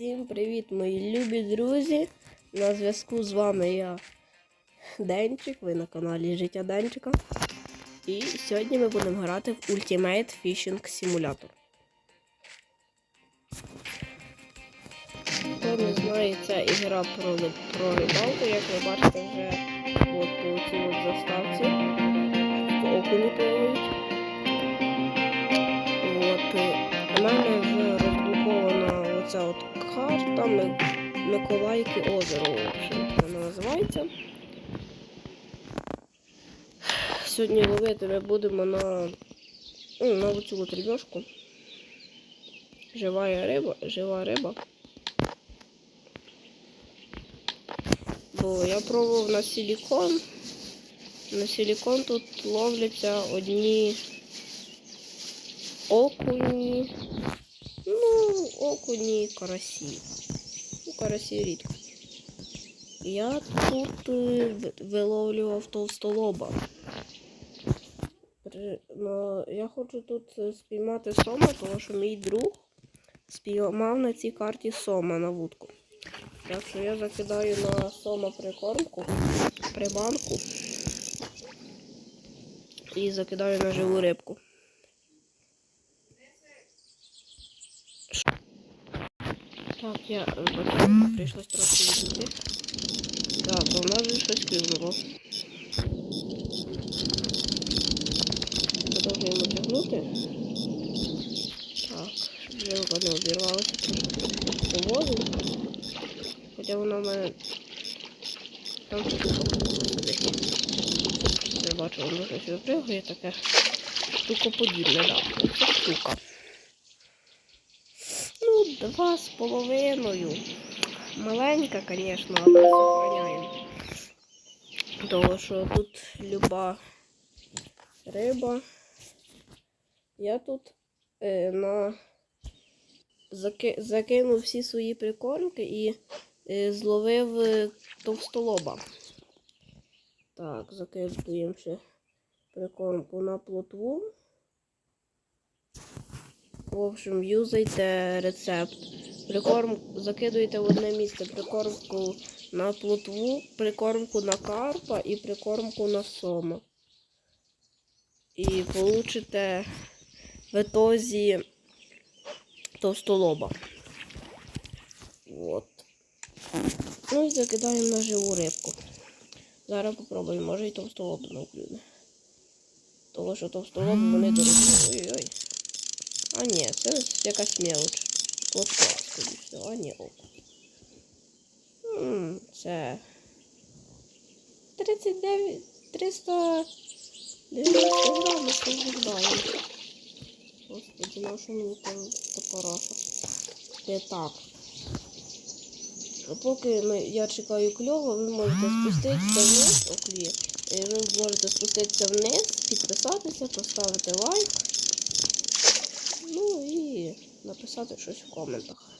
Всім привіт, мої любі друзі! На зв'язку з вами я Денчик, ви на каналі Життя Денчика. І сьогодні ми будемо грати в Ultimate Fishing Simulator. Хто не знає, це ігра про, про рибалку, як ви бачите вже от по цій от заставці. Окуні плавають. От, у мене вже розблокована оця от карта Ми- Миколайки озеро, вона називається. Сьогодні ловити ми будемо на, ну, на оцю от рібьошку. Жива риба, жива риба. Бо я пробував на силікон. На силікон тут ловляться одні окуні. Окуні, карасі. Ну, карасі рідко. Я тут е, виловлював товстолоба. При- Ну, я хочу тут е, спіймати сома, тому що мій друг спіймав на цій карті сома на вудку. Так що я закидаю на сома прикормку, приманку і закидаю на живу рибку. Так, я е, прийшлось трошки відійти. Так, у нас вже щось клюнуло. Продовжуємо тягнути. Так, щоб жилка не обірвалася трошки поводу. Хоча вона в мене там. Я бачу, воно щось випригує таке. Штукоподібне, так. Це штука. Два з половиною. Маленька, звісно, але сохраняємо. Тому що тут люба риба. Я тут е, на заки... закинув всі свої прикормки і е, зловив е, товстолоба. Так, закидуємо ще прикормку на плотву. В общем, юзайте рецепт. Прикорм закидуєте в одне місце прикормку на плотву, прикормку на карпа і прикормку на сома. І получите в етозі товстолоба. От. Ну і закидаємо на живу рибку. Зараз попробуємо, може і товстолоб наклюне. Того, що товстолоби вони дорогі. Ой-ой. А ні, це якась мелоч. Плотва, скоріше. А ні, око. М, Це 39, 300 90 грамів що виглядає. Господи, на що мені там топораша? Не так. Поки ми, я чекаю кльово, ви можете спуститися вниз, окліє. Е, Ви можете спуститися вниз, підписатися, поставити лайк. І написати щось в коментах.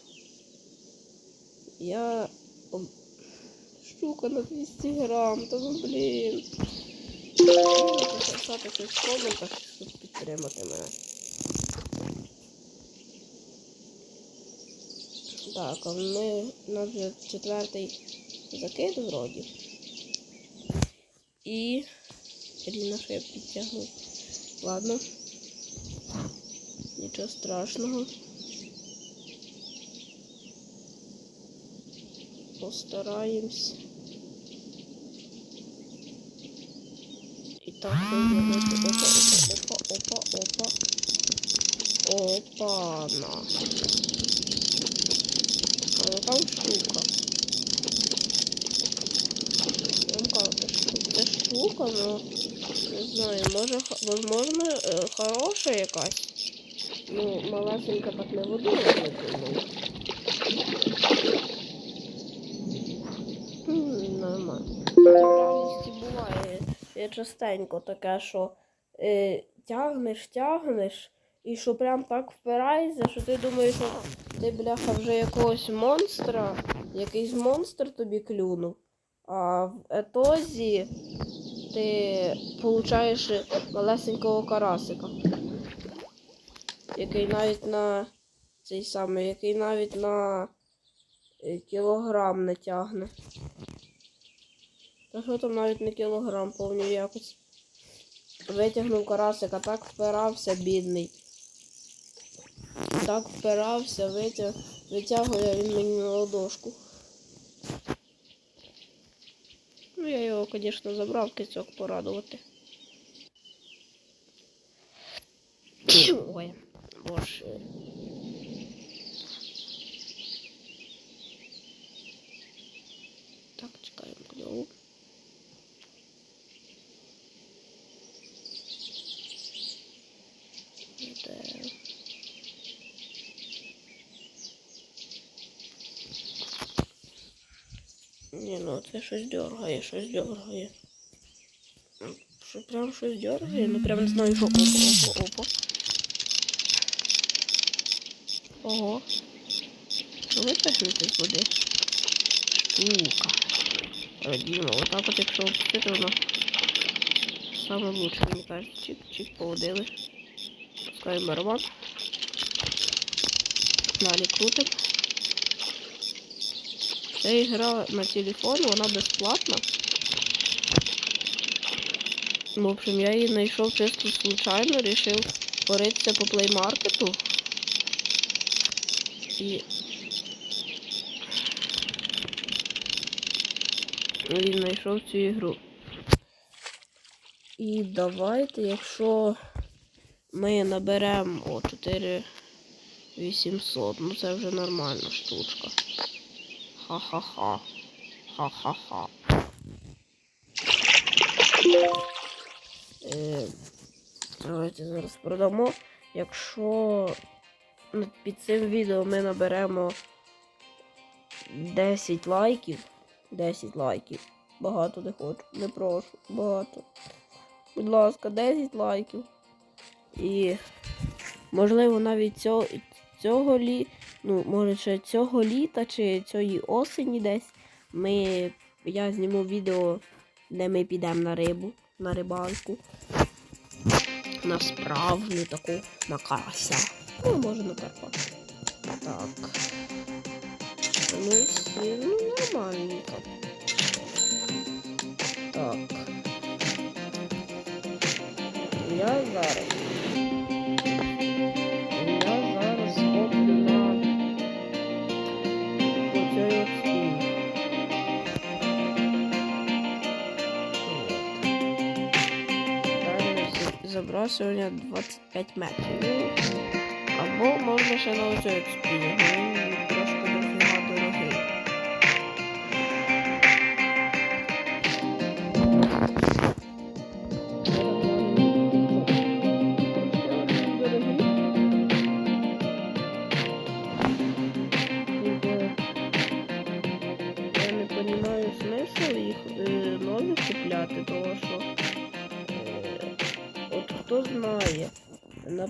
Я штука на 200 грам, та ну блін. Написати щось в коментах, щоб підтримати мене. Так, а ми у нас вже четвертий закид вроді. І рівно, що я підтягнув. Ладно. Нічого страшного. Постараємось. І так виглядати. Опа, опа, опа, опа. Опа, на. А ну там штука. Штука, но не знаю, може, возможно, е, хороша якась. Ну, малесенька так не водила, я думаю. Нормально. Реальності буває е, частенько таке, що е, тягнеш, тягнеш, і що прям так впирається, що ти думаєш, що ти, бляха, вже якогось монстра, якийсь монстр тобі клюнув. А в етозі ти получаєш малесенького карасика який навіть на цей самий, який навіть на е, кілограм не тягне. Та що там навіть не кілограм, повню якось. Витягнув карасика, так впирався, бідний. Так впирався, витяг, витягує він мені на ладошку. Ну, я його, звісно, забрав кицьок порадувати. Боже. Так, чекаємо кльову. Ні, ну це щось дергає, щось дергає. Прям щось дергає? Ну прям не знаю, що опа, опа, опа. Ого. Витягнути з води. Штука. Родімо, отак от якщо опустити, воно саме лучше, мені кажуть. Чик-чик поводили. Пускаємо барабан. Далі крутим. Ця ігра на телефон, вона безплатна. В общем, я її знайшов чисто случайно, рішив поритися по плеймаркету. І він знайшов цю ігру. І давайте, якщо ми наберемо о 4800, ну це вже нормальна штучка. Ха-ха-ха. Ха-ха-ха. Е, давайте зараз продамо. Якщо під цим відео ми наберемо 10 лайків. 10 лайків. Багато не хочу. Не прошу. Багато. Будь ласка, 10 лайків. І можливо навіть цього, цього лі... ну, може ще цього літа чи цієї осені десь ми. Я зніму відео, де ми підемо на рибу, на рибалку. На справжню таку на карася. Ну, може на карпа. Так. Ну, всі, ну, нормальненько. Так. Я зараз. Я зараз хоплю на оцей от стіл. Далі з- забрасування 25 метрів. Або можна ще на оцей от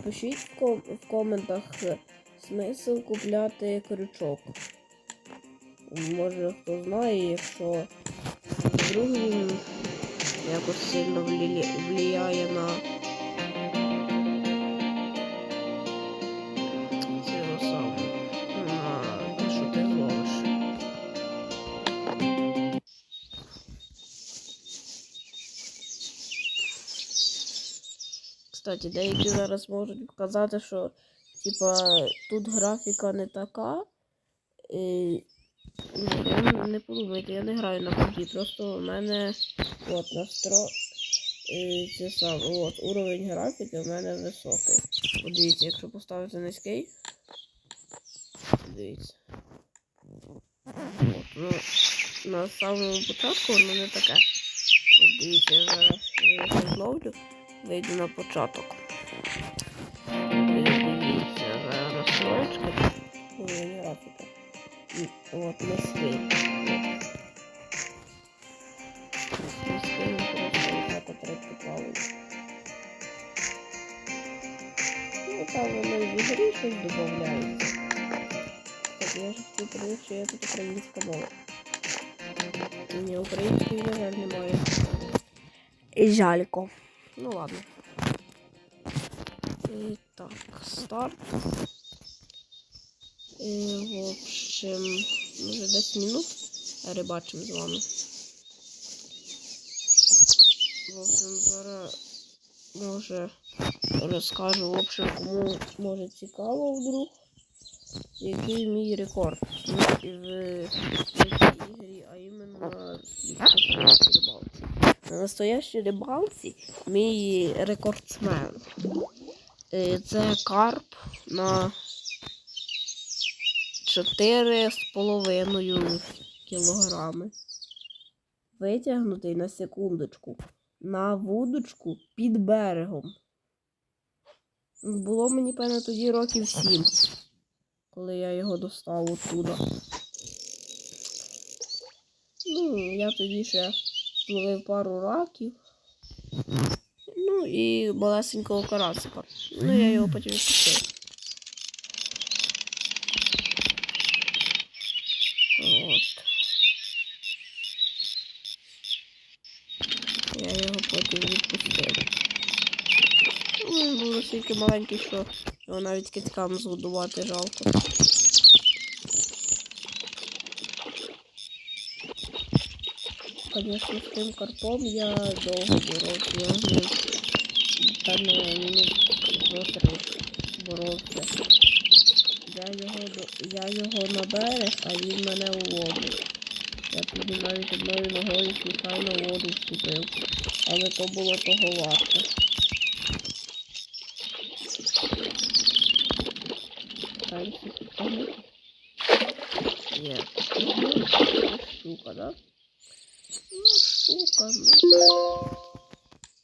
напишіть в, ком в коментах е, смисл купляти крючок. Може хто знає, якщо другий якось сильно влі... влияє на Кстати, деякі зараз можуть казати, що типа тут графіка не така. І, ну, не- подумайте, я не граю на ПУБГ, просто у мене от настро... І це саме, от, уровень графіки у мене високий. Подивіться, якщо поставити низький. Дивіться. От, ну, на самому початку воно не таке. От дивіться, я зараз зловлю, вийду на початок. От просто так от. Ну, там воно і в ігрі щось додається. Так, я ж хотів подивитися, що є тут українська мова. Ні, української, на жаль, немає. І жалько. Ну ладно. Так, старт. І, в общем, може 10 минут рибачимо з вами. В общем, зараз може розкажу, в общем, кому може цікаво вдруг, який мій рекорд в, в, в цій ігрі, а іменно настоящій рибалці. На настоящій рибалці мій рекордсмен. Е, Це карп на 4,5 кілограми. Витягнутий на секундочку на вудочку під берегом. Було мені, певно, тоді років сім, коли я його достав оттуда. Ну, я тоді ще зловив пару раків. Ну і малесенького карасика. Ну, я його потім відпустив. От. Я його потім відпустив. Ну, Він був настільки маленький, що його навіть киткам згодувати жалко. Звісно, з тим карпом я довго боровся. Я ним певно минут до боровся. Я його, я його на берег, а він мене у воду. Я тоді навіть одною ногою случайно воду вступив. Але то було того варто. Далі підтягнути. Ну, Щука, да? Щука, ну.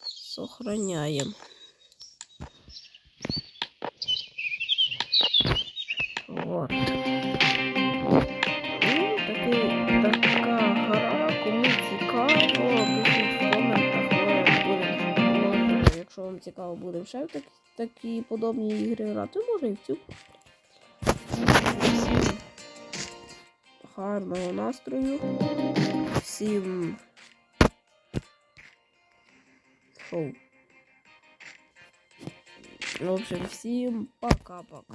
Сохраняем. Вот. Ну, такий, така гра, кому цікаво, в коментах, будемо, якщо вам цікаво, будемо ще в так, такі подобні ігри грати, може і в цю. Гарного настрою. Всім. Фу. В общем, всем пока-пока.